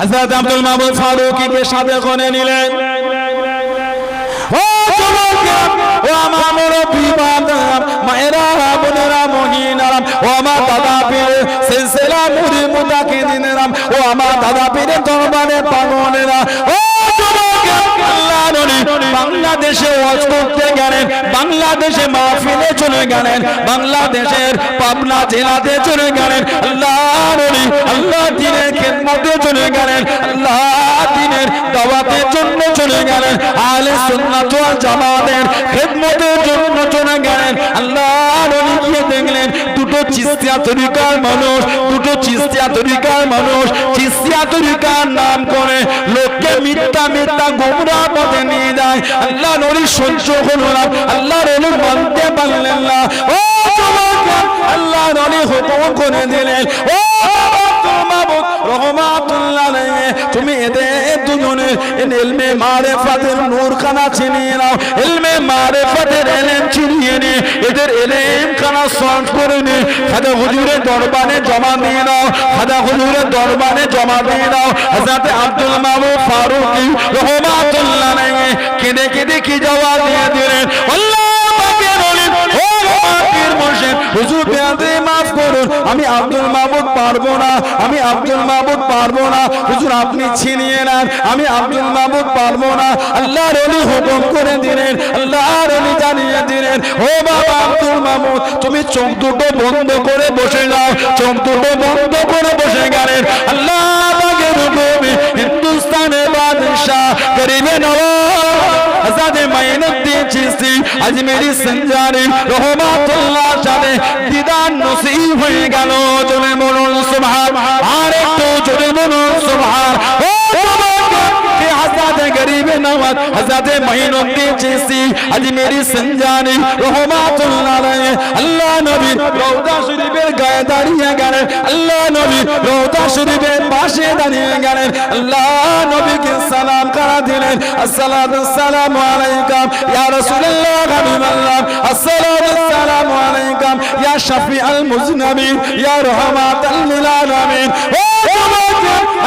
হযরত আব্দুল মাহমুদ ফারুকীকে সাথে কোণে নিলেন। ও ও আমার মুরব্বী বাদাম মায়েরা, বোনেরা মহিনারাম ও আমার দাদা পীর, সিলসিলা মুড়ি মুদাকে দিনেরাম, ও আমার দাদা পীরের দরবারে পাগলেরা, ও বাংলাদেশে মাহফিলে চলে গেলেন, বাংলাদেশের পাবনা জেলাতে চলে গেলেন আল্লাহ দিনের খেদমতে চলে গেলেন, আল্লাহ দিনের দাওয়াতের জন্য চলে গেলেন আলে সুন্নাত জামাতের খেদমতের জন্য চলে গেলেন, আল্লাহ চিস্তিয়া তরিকার মানুষ, দুটো চিস্তিয়া তরিকার মানুষ চিস্তিয়া তরিকার নাম করে লোককে মিথ্যা মিথ্যা গোমরা পথে নিয়ে যায়। আল্লাহ নরি সহ্য হলো না। আল্লাহ নবী মানতে পারলেন না। ও আল্লাহ নবী হুকুম করে দিলেন। ও দুজনের মারেফাতের নূরখানা চিনিয়ে নাও এলমে মারেফাতের এলেম চিনিয়ে নে এদের এলেম খানা সলভ করে নে খাদা হুজুরের দরবারে জমা দিয়ে নাও খাদা হুজুরের দরবারে জমা দিয়ে নাও হযরত আব্দুল মাহমুদ ফারুকি রহমাতুল্লাহ কেঁদে কেঁদে কি জবাব দিয়ে দিলেন আল্লাহ ও পাকের মোর্শেদ হুজুর বেয়াদে মাফ করুন। আমি আব্দুল মাহমুদ পারব না। আমি আব্দুল মাহমুদ পারব না। হুজুর, আপনি ছিনিয়ে নেন। আমি আব্দুল মাহমুদ পারব না। আল্লাহর ওলি হুকুম করে দিলেন। আল্লাহর ওলি জানিয়ে দিলেন, ও বাবা আব্দুল মাহমুদ তুমি চোখ দুটো বন্ধ করে বসে যাও। চোখ দুটো বন্ধ করে বসে গেলেন। আল্লাহ হিন্দুস্তানের বাদশাহ গরিবে নওয়াজ আজাদে মাইনুদ্দিন চিশতি আজমেরি সঞ্জারি রহমাতুল্লাহ সাথে দিদার নসিব হয়ে গেল জোরে বলুন সুবহান আর একটু জোরে বলুন সুবহান। ও নওয়াজ আজাদে মাইনুদ্দিন চিশতি আজমেরি সঞ্জারি রহমাতুল্লাহ আলাইহি আল্লাহ নবী রওজা শরীফের গায়ে দাঁড়িয়ে গেলেন আল্লাহ নবী রওজা শরীফের পাশে দাঁড়িয়ে গেলেন আল্লাহ নবীকে সালাম করা দিলেন আসসালাতু আসসালামু আলাইকুম ইয়া রাসূলুল্লাহ হাবিবাল্লাহ আসসালাতু আসসালামু আলাইকুম ইয়া শাফিআল মুজনাবিন ইয়া রাহমাতাল লিল আলামিন ও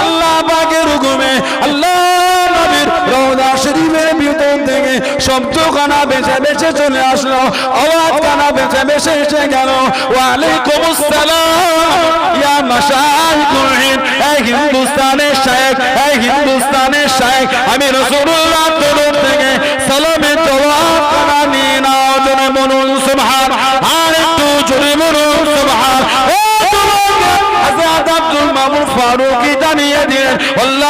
আল্লাহ পাকের হুকুমে আল্লাহ নবীর রওজা শরীফের ভিতর থেকে শব্দ কানা বেঁচে বেঁচে চলে আসলো আওয়াজ কানা বেঁচে বেঁচে এসে গেল। ওয়ালাইকুম আসসালাম। হিন্দুস্তানের শায়েখ, এই হিন্দুস্তানের শায়েখ, আমি রাসূলুল্লাহ তরফ থেকে সালামের জবাব আর একটু জোরে বলুন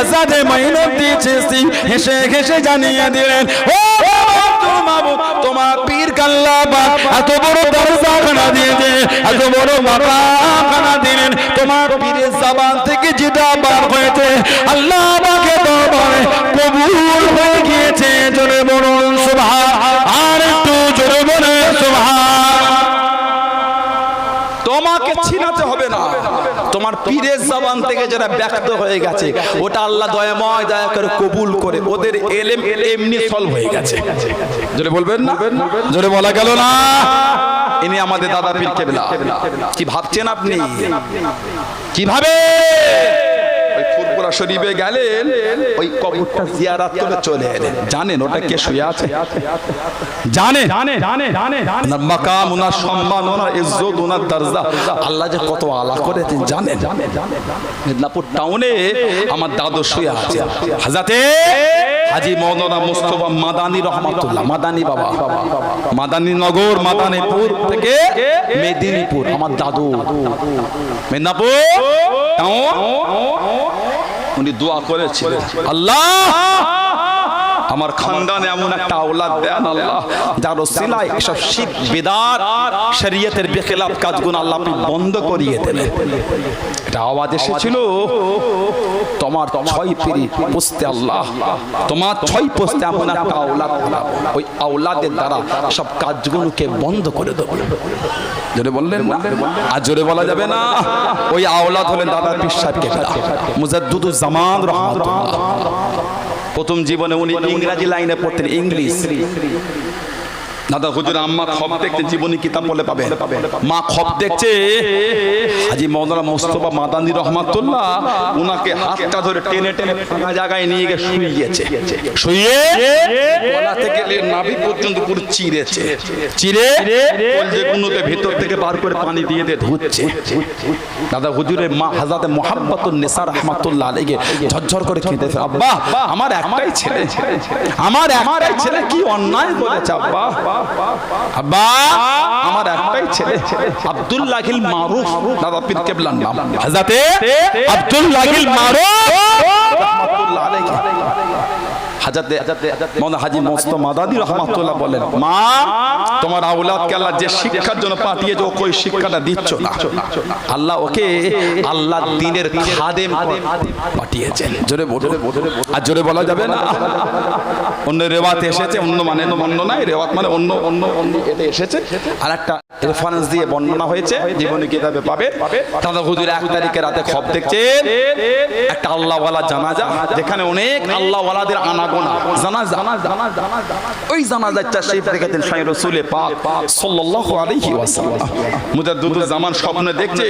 হাজারে মাইনত দিয়েছি হেসে হেসে জানিয়ে দিলেন, ও তোমার পীর কাল্লা এত বড় দরজা খানা দিয়েছে, এত বড় মাথা খানা দিলেন, তোমার পীরের জবান থেকে যেটা বার হয়েছে, আল্লাহ আমাকে দরবারে কবুল হয়ে গিয়েছে, জোরে বলুন, সুবহান, আর তোমার পীরের জবান থেকে যারা ব্যক্ত হয়ে গেছে ওটা আল্লাহ দয়াময় দয়া করে কবুল করে ওদের এলেম এমনি সলভ হয়ে গেছে। জোরে বলবেন না? জোরে বলা গেল না? ইনি আমাদের দাদা পীর কেবলা। কি ভাবছেন আপনি? কীভাবে? শরীফে গেলেন, ওই কবরটা জিয়ারাত করে চলে এলেন। জানেন ওটা কে শুয়ে আছে? জানে জানে জানে জানে ওনার মাকাম, ওনার সম্মান, ওনার ইজ্জত, ওনার দরজা। আল্লাহ যে কত আলা করেছেন, জানেন? মেদিনীপুর টাউনে আমার দাদু শুয়ে আছে। হাজাতে হাজি মৌলানা মুস্তফা মাদানী রহমাতুল্লাহ। মাদানী বাবা। মাদানী নগর, মাদানীপুর থেকে মেদিনীপুর। আমার দাদু। মেদিনীপুর টাউন উনি দোয়া করেছিলেন। আল্লাহ! আমার খানদানে এমন একটা আওলাদ, দেন আল্লাহ। যার সিলাই এসব শিখ, বেদাত, শরীয়তের বেখেলাফ কাজগুলো আল্লাহ আপনি বন্ধ করিয়ে দেবেন। এটা আওয়াজ এসেছিল, তোমার ছয় পিড়ি পুষতে আল্লাহ। তোমার ছয় পুষতে এমন একটা আওলাদ। ওই আওলাদের দ্বারা সব কাজগুলোকে বন্ধ করে দেবো। জোরে বললেন? আর জোরে বলা যাবে না? ওই আওলাদ হলেন দাদা পিসাব কেবলা মুজাদ্দুদুজ জামান রহমাতুল্লাহ। প্রথম জীবনে উনি ইংরাজি লাইনে পড়তেন ইংলিশ। দাদা হুজুর আম্মা খব দেখতে জীবনী কিতাব বলে পাবে। মা খব দেখছে। হাজি মৌলানা মোস্তফা মাদানি রহমাতুল্লাহ উনাকে হাতটা ধরে টেনে টেনে ফাঁকা জায়গায় নিয়ে গিয়ে শুইয়েছে। শুয়ে গলা থেকে নাভি পর্যন্ত পুরো চিরেছে। চিরে? যে গুলোকে ভেতর থেকে বার করে পানি দিয়ে দিয়ে ধুচ্ছে। দাদা হুজুরের মা হাজাতে মোহাম্মতুল নেসা রহমাতুল্লাহ আলাইহি ঝরঝর করে কেঁদেছে। আব্বা আমার একটাই ছেলে। আমার একটাই ছেলে। কি অন্যায় করেছে আব্বা? আব্বা আমার একটাই ছেলে। আব্দুল্লাহিল মারুফ। দাদা পীর কেবলার নাম। হাজাতে আব্দুল্লাহিল মারুফ। রহমাতুল্লাহ হাজাতে মৌলানা হাজি মোস্ত মাদাদি রহমাতুল্লাহ বলেন মা তোমার আওলাদকে আল্লাহ যে শিক্ষার জন্য পাঠিয়েছে ওকে ওই শিক্ষাটা দিচ্ছ না। আল্লাহ ওকে আল্লাহ দিনের খাদেম পাঠিয়েছেন। জোরে আর জোরে বলা যাবে না? অন্য রেওয়াতে এসেছে, অন্য মানে নাই, রেওয়াত মানে অন্য অন্য অন্য এতে এসেছে। আর একটা রেফারেন্স দিয়ে বর্ণনা হয়েছে, জীবনী কিতাবে পাবে। দাদা হুজুর এক তারিখে রাতে খব দেখছেন, একটা আল্লাহওয়ালা জানাজা, যেখানে অনেক আল্লাহওয়ালাদের আনাগোনা। জানাজা, ওই জানাজার তাশরীফ রেখেছেন সাই রসুলে পাক সাল্লাল্লাহু আলাইহি ওয়াসাল্লাম। মুজাদ্দুদুল জামান স্বপ্নে দেখছে,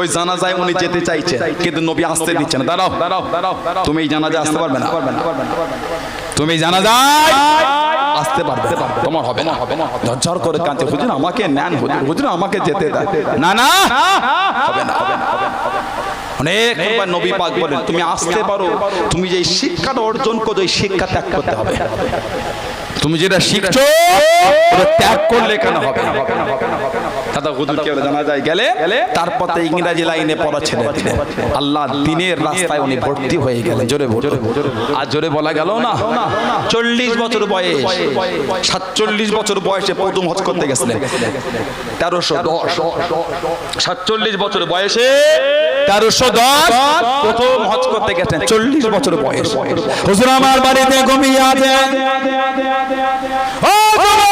ওই জানাজায় উনি যেতে চাইছে, কিন্তু নবী আসতে দিচ্ছে না। দাঁড়াও দাঁড়াও দাঁড়াও তুমি এই জানাজা আসতে পারবে না। তুমি জানা যায় আসতে পারবে তোমার হবে না হবে না ঝরঝর করে কাঁদছে হুজুর আমাকে নেন হুজুর হুজুর আমাকে যেতে দেয় না না হবে না হবে না হবে না। অনেক নবী পাক বলেন তুমি আসতে পারো তুমি যে শিক্ষাটা অর্জন করো এই শিক্ষা ত্যাগ করতে হবে তুমি যেটা শিখছো ত্যাগ করলে কেন হবে দাদা হুজুরকে জানা যায় গেলে তারপর ইংরাজি লাইনে পড়া ছেড়ে দিলেন। আল্লাহ দিনের রাস্তায় উনি ভর্তি হয়ে গেলেন। জোরে জোরে আর জোরে বলা গেল না? চল্লিশ বছর বয়স। সাতচল্লিশ বছর বয়সে প্রথম হজ করতে গেছিলেন। তেরোশো দশ। সাতচল্লিশ বছর বয়সে তেরোশো দশ প্রথম হজ করতে গেছেন চল্লিশ বছর বয়স। হুজুর আমার বাড়িতে ঘুমিয়ে আছেন। ও তোমাকে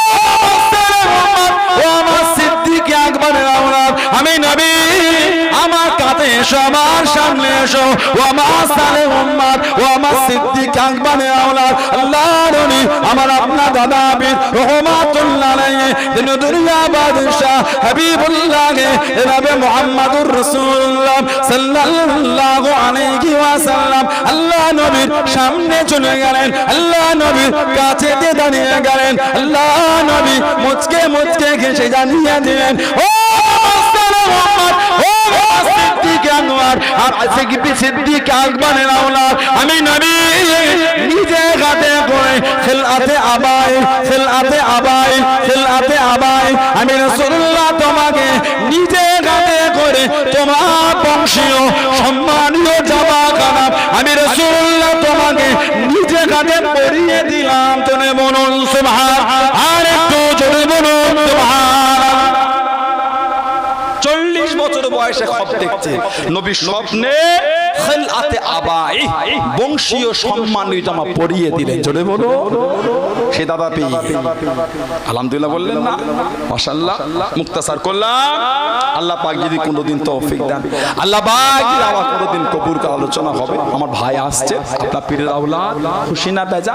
এসো আমার সামনে এসো। ও আমার সালে উম্মাদ, ও আমার সিদ্দিক আকবরের আওলাদ। আল্লাহ আমার আপনার দাদা রহমাতুল্লাহ আলাইহি দুনিয়া হাবিবুল্লাহ জনাবে মুহাম্মাদুর রাসূলুল্লাহ সাল্লাল্লাহু আলাইহি আল্লাহ নবীর সামনে চলে গেলেন, আল্লাহ নবীর কাছে দাঁড়িয়ে গেলেন, আল্লাহ নবী মুচকে মুচকে ঘেসে জানিয়ে দিলেন, ও সিদ্দিক আকবরের আওলাদ আমি নবী নিজে হাতে করে খেলাতে আবাই খেলাতে আবাই খেলাতে আবাই, আমি রাসূলুল্লাহ খব দেখছে নবী স্বপ্নে খেলাতে আবাই বংশীয় সম্মানীয় জামা পরিয়ে দিলেন। জোরে বলো সে দাদা পেয়ে আলহামদুলিল্লাহ বললেন না। মাশাল্লাহ মুক্তাসার করলাম। আল্লাহ পাক যদি কোনোদিন তৌফিক দেন। আল্লাহ পাক যদি আমার কোনোদিন কবুর আলোচনা হবে। আমার ভাই আসছে আপনার পীরের আওলাদ। খুশি না বেজা